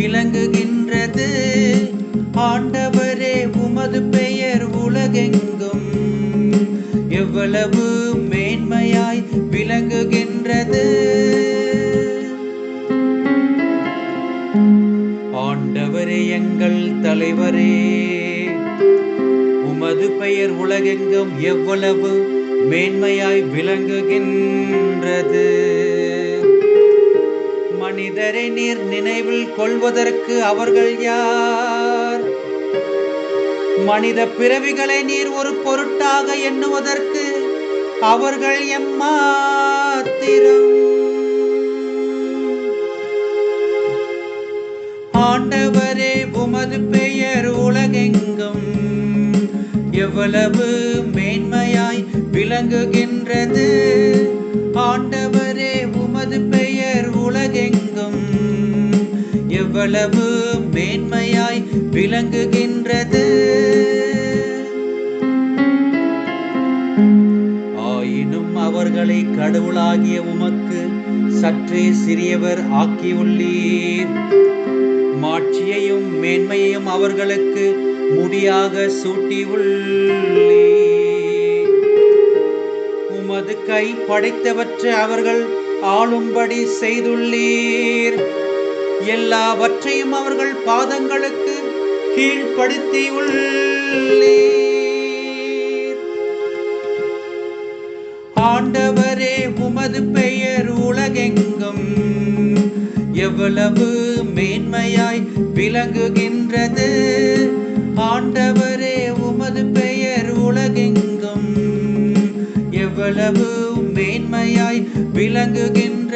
விளங்குகின்றது. ஆண்டவரே உமது பெயர் உலகெங்கும். எவ்வளவு மேன்மையாய் விளங்குகின்றது. ஆண்டவரே எங்கள் தலைவரே உமது பெயர் உலகெங்கும் எவ்வளவு மேன்மையாய் விளங்குகின்றது. மனிதரை நீர் நினைவில் கொள்வதற்கு அவர்கள் யார்? மனித பிறவிகளை நீர் ஒரு பொருட்டாக எண்ணுவதற்கு அவர்கள் எம்மாத்திரம்? ஆண்டவரே உமது பெயர் உலகெங்கும் எவ்வளவு மேன்மையாய் விளங்குகின்றது. ஆண்டவரே உமது பெயர் எவ்வளவு மேன்மையாய் விளங்குகின்றது? ஆயினும் அவர்களை கடவுளாகிய உமக்கு சற்றே சிறியவர் ஆக்கியுள்ளீர். மாட்சியையும் மேன்மையையும் அவர்களுக்கு முடியாக சூட்டியுள்ளீர். உமது கை படைத்தவற்றை அவர்கள் ஆளும்படி செய்துள்ளீர். எல்லாவற்றையும் அவர்கள் பாதங்களுக்கு கீழ்ப்படுத்தியுள்ளீர் ஆண்டவரே உமது பெயர் உலகெங்கும் எவ்வளவு மேன்மையாய் விளங்குகின்றது. ஆண்டவரே உமது பெயர் உலகெங்கும் எவ்வளவு மேன்மையாய் விளங்குகின்ற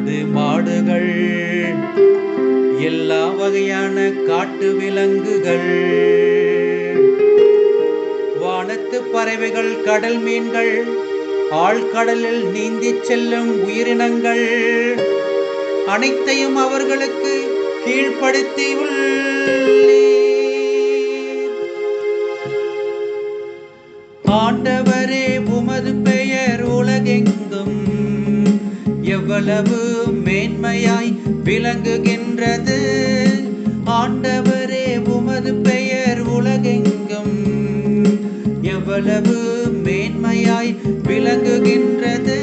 ஆடு மாடுகள். எல்லா வகையான காட்டு விலங்குகள். வானத்து பறவைகள் கடல் மீன்கள் ஆழ்கடலில் நீந்திச் செல்லும் உயிரினங்கள். அனைத்தையும் அவர்களுக்கு கீழ்ப்படுத்தி ஆண்டவரே உமது பெயர் உலகெங்கும். எவ்வளவு மேன்மையாய் விளங்குகின்றது? ஆண்டவரே உமது பெயர் உலகெங்கும் எவ்வளவு மேன்மையாய் விளங்குகின்றது?